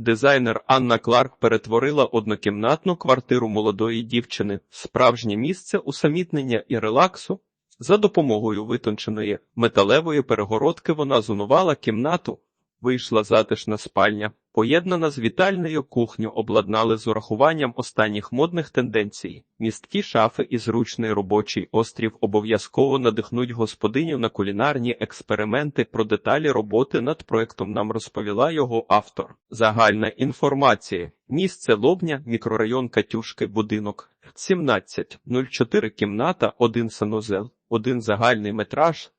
Дизайнер Анна Кларк перетворила однокімнатну квартиру молодої дівчини справжнє місце усамітнення і релаксу. За допомогою витонченої металевої перегородки вона зонувала кімнату. Вийшла затишна спальня, поєднана з вітальною кухню, обладнали з урахуванням останніх модних тенденцій. Місткі шафи і зручний робочий острів обов'язково надихнуть господиню на кулінарні експерименти. Про деталі роботи над проектом нам розповіла його автор. Загальна інформація. Місце Лобня, мікрорайон Катюшки, будинок 1704 кімната, один санузел, один загальний метраж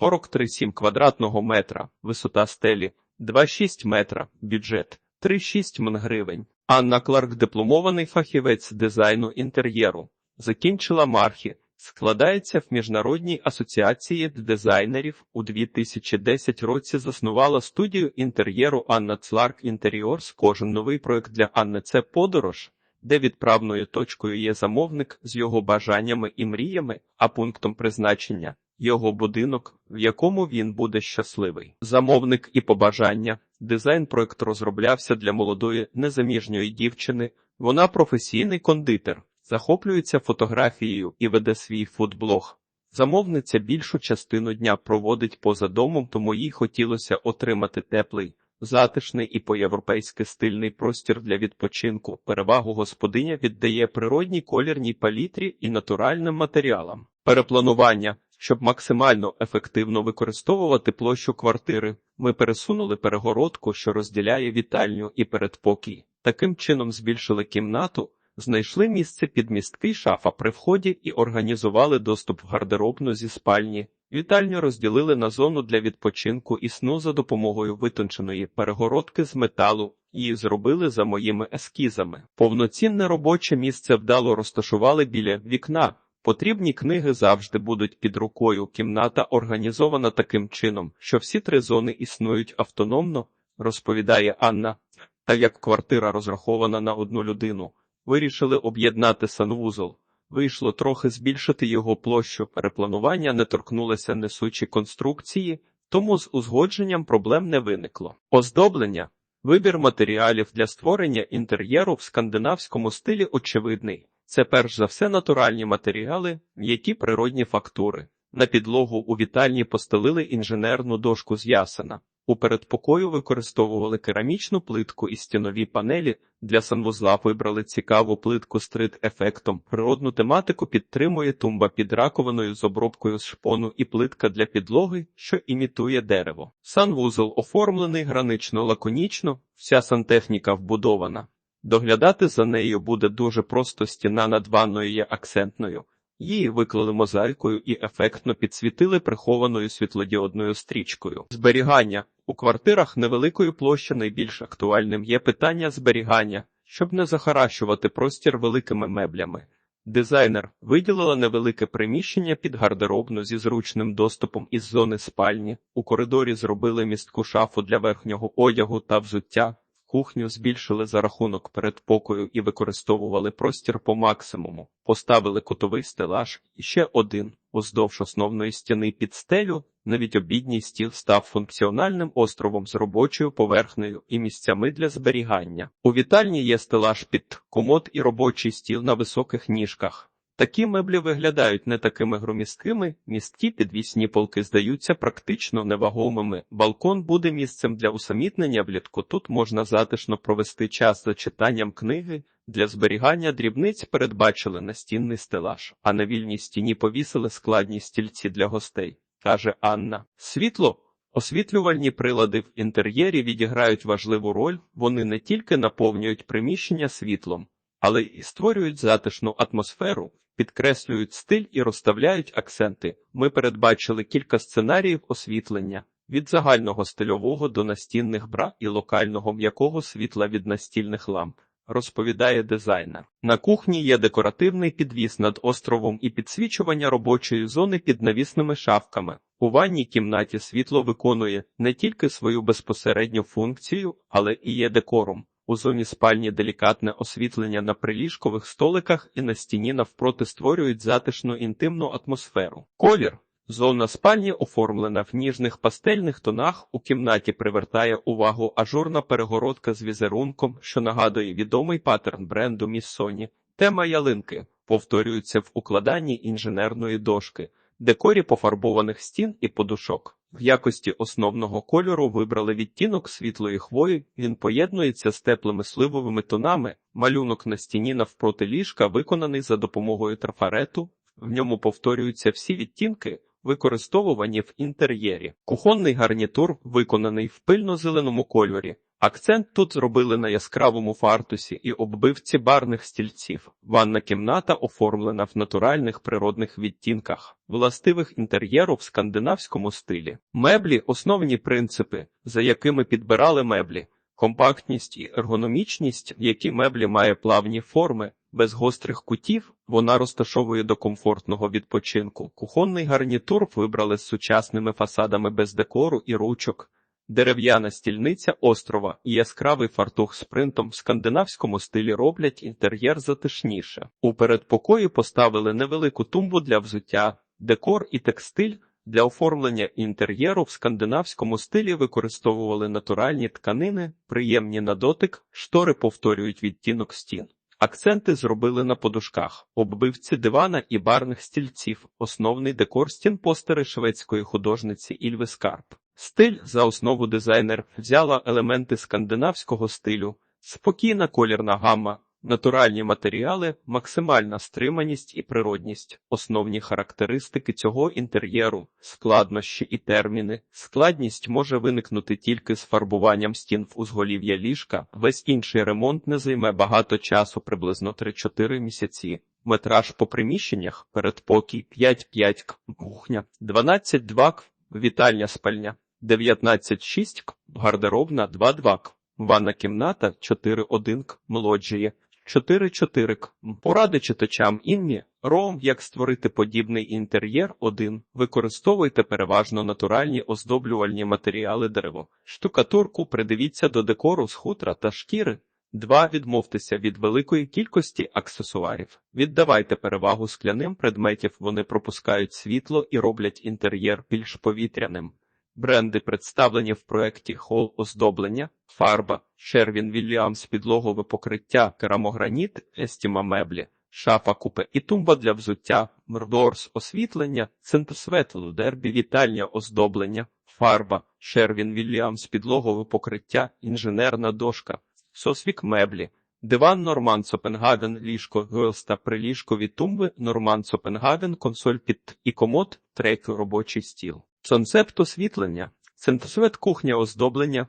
43,7 квадратного метра, висота стелі 2,6 метра, бюджет 3,6 мн гривень. Анна Кларк, дипломований фахівець дизайну інтер'єру, закінчила мархі, складається в Міжнародній асоціації дизайнерів. У 2010 році заснувала студію інтер'єру Анна Кларк Інтеріорс. Кожен новий проект для Анни це подорож. Де відправною точкою є замовник з його бажаннями і мріями, а пунктом призначення його будинок, в якому він буде щасливий. Замовник і побажання. Дизайн проект розроблявся для молодої незаміжньої дівчини. Вона професійний кондитер, захоплюється фотографією і веде свій фудблог. Замовниця більшу частину дня проводить поза домом, тому їй хотілося отримати теплий, затишний і по-європейськи стильний простір для відпочинку. Перевагу господиня віддає природній колірній палітрі і натуральним матеріалам. Перепланування. Щоб максимально ефективно використовувати площу квартири, ми пересунули перегородку, що розділяє вітальню і передпокій. Таким чином збільшили кімнату, знайшли місце під місткий шафа при вході і організували доступ в гардеробну зі спальні. Вітальню розділили на зону для відпочинку і сну за допомогою витонченої перегородки з металу. Її зробили за моїми ескізами. Повноцінне робоче місце вдало розташували біля вікна. Потрібні книги завжди будуть під рукою. Кімната організована таким чином, що всі три зони існують автономно, розповідає Анна. Та як квартира розрахована на одну людину, вирішили об'єднати санвузол. Вийшло трохи збільшити його площу. Перепланування не торкнулося несучі конструкції, тому з узгодженням проблем не виникло. Оздоблення. Вибір матеріалів для створення інтер'єру в скандинавському стилі очевидний. Це перш за все натуральні матеріали, м'які природні фактури. На підлогу у вітальні постелили інженерну дошку з ясена. У передпокою використовували керамічну плитку і стінові панелі. Для санвузла вибрали цікаву плитку з трит-ефектом. Природну тематику підтримує тумба під раковиною з обробкою з шпону і плитка для підлоги, що імітує дерево. Санвузол оформлений гранично лаконічно, вся сантехніка вбудована. Доглядати за нею буде дуже просто стіна над ванною є акцентною. Її виклали мозаїкою і ефектно підсвітили прихованою світлодіодною стрічкою. Зберігання у квартирах невеликої площі найбільш актуальним є питання зберігання, щоб не захаращувати простір великими меблями. Дизайнер виділила невелике приміщення під гардеробну зі зручним доступом із зони спальні. У коридорі зробили містку шафу для верхнього одягу та взуття. Кухню збільшили за рахунок передпокою і використовували простір по максимуму. Поставили кутовий стелаж і ще один уздовж основної стіни під стелю. Навіть обідній стіл став функціональним островом з робочою поверхнею і місцями для зберігання. У вітальні є стелаж під комод і робочий стіл на високих ніжках. Такі меблі виглядають не такими громісткими, місткі підвісні полки здаються практично невагомими. Балкон буде місцем для усамітнення влітку. Тут можна затишно провести час за читанням книги. Для зберігання дрібниць передбачили настінний стелаж, а на вільній стіні повісили складні стільці для гостей, каже Анна. Світло. Освітлювальні прилади в інтер'єрі відіграють важливу роль, вони не тільки наповнюють приміщення світлом, але і створюють затишну атмосферу підкреслюють стиль і розставляють акценти. Ми передбачили кілька сценаріїв освітлення від загального стильового до настінних бра і локального м'якого світла від настільних ламп. Розповідає дизайнер. На кухні є декоративний підвіс над островом і підсвічування робочої зони під навісними шафками. У ванній кімнаті світло виконує не тільки свою безпосередню функцію, але і є декором. У зоні спальні делікатне освітлення на приліжкових столиках і на стіні навпроти створюють затишну інтимну атмосферу. Колір Зона спальні оформлена в ніжних пастельних тонах. У кімнаті привертає увагу ажурна перегородка з візерунком, що нагадує відомий паттерн бренду Міссоні. Тема ялинки повторюється в укладанні інженерної дошки, декорі пофарбованих стін і подушок. В якості основного кольору вибрали відтінок світлої хвої. Він поєднується з теплими сливовими тонами. Малюнок на стіні навпроти ліжка виконаний за допомогою трафарету. В ньому повторюються всі відтінки, використовувані в інтер'єрі. Кухонний гарнітур виконаний в пильно-зеленому кольорі. Акцент тут зробили на яскравому фартусі і оббивці барних стільців. Ванна кімната оформлена в натуральних природних відтінках, властивих інтер'єру в скандинавському стилі. Меблі основні принципи, за якими підбирали меблі. Компактність і ергономічність, які меблі має плавні форми, без гострих кутів, вона розташовує до комфортного відпочинку. Кухонний гарнітур вибрали з сучасними фасадами без декору і ручок. Дерев'яна стільниця острова і яскравий фартух з принтом в скандинавському стилі роблять інтер'єр затишніше. У передпокої поставили невелику тумбу для взуття, декор і текстиль. Для оформлення інтер'єру в скандинавському стилі використовували натуральні тканини, приємні на дотик, штори повторюють відтінок стін. Акценти зробили на подушках, оббивці дивана і барних стільців, основний декор стін постери шведської художниці Ільви Скарп. Стиль за основу дизайнер взяла елементи скандинавського стилю, спокійна колірна гамма, натуральні матеріали, максимальна стриманість і природність, основні характеристики цього інтер'єру, складнощі і терміни. Складність може виникнути тільки з фарбуванням стін в узголів'я ліжка, весь інший ремонт не займе багато часу, приблизно 3-4 місяці. Метраж по приміщеннях передпокій 5-5 к, кухня, 12-2 к, вітальня спальня. 19.6 к, гардеробна 2.2 к, ванна кімната 4.1 к, лоджії 4.4 к. Поради читачам інні, ром, як створити подібний інтер'єр 1. Використовуйте переважно натуральні оздоблювальні матеріали дерево. Штукатурку придивіться до декору з хутра та шкіри. 2. Відмовтеся від великої кількості аксесуарів. Віддавайте перевагу скляним предметів, вони пропускають світло і роблять інтер'єр більш повітряним. Бренди представлені в проєкті Хол оздоблення, фарба, Шервін Вільямс, підлогове покриття, керамограніт, естіма меблі, шафа купе і тумба для взуття, Мрдорс освітлення, центрсветлу, дербі, вітальня оздоблення, фарба, Шервін Вільямс, підлогове покриття, інженерна дошка, сосвік меблі. Диван Норман Сопенгаген, ліжко Гелста приліжкові тумби, Норман Сопенгаген, консоль під і комод, третій робочий стіл. Концепт освітлення, центросвет кухня оздоблення,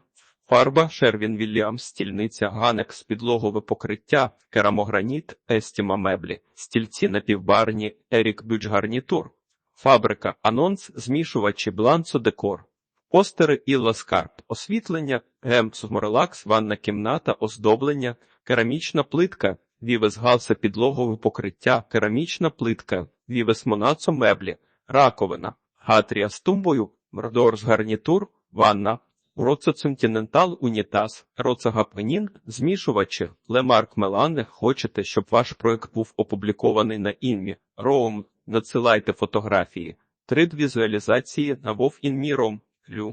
фарба, Шервін Вільямс, стільниця, ганекс, підлогове покриття, керамограніт, естіма меблі, стільці напівбарні, Ерік Бюдж гарнітур, фабрика, анонс, змішувачі, бланцо, декор. Постери Ілла Скарп, освітлення, гемпс, морелакс, ванна кімната, оздоблення, керамічна плитка, вівес галса підлогове покриття, керамічна плитка, вівес монацо меблі, раковина, гатрія з тумбою, мрдорс гарнітур, ванна, Роцецентінентал унітаз, роцагапенін, змішувачі, лемарк Мелане. Хочете, щоб ваш проект був опублікований на інмі, роум, надсилайте фотографії, 3D візуалізації на Вов інміром, лю.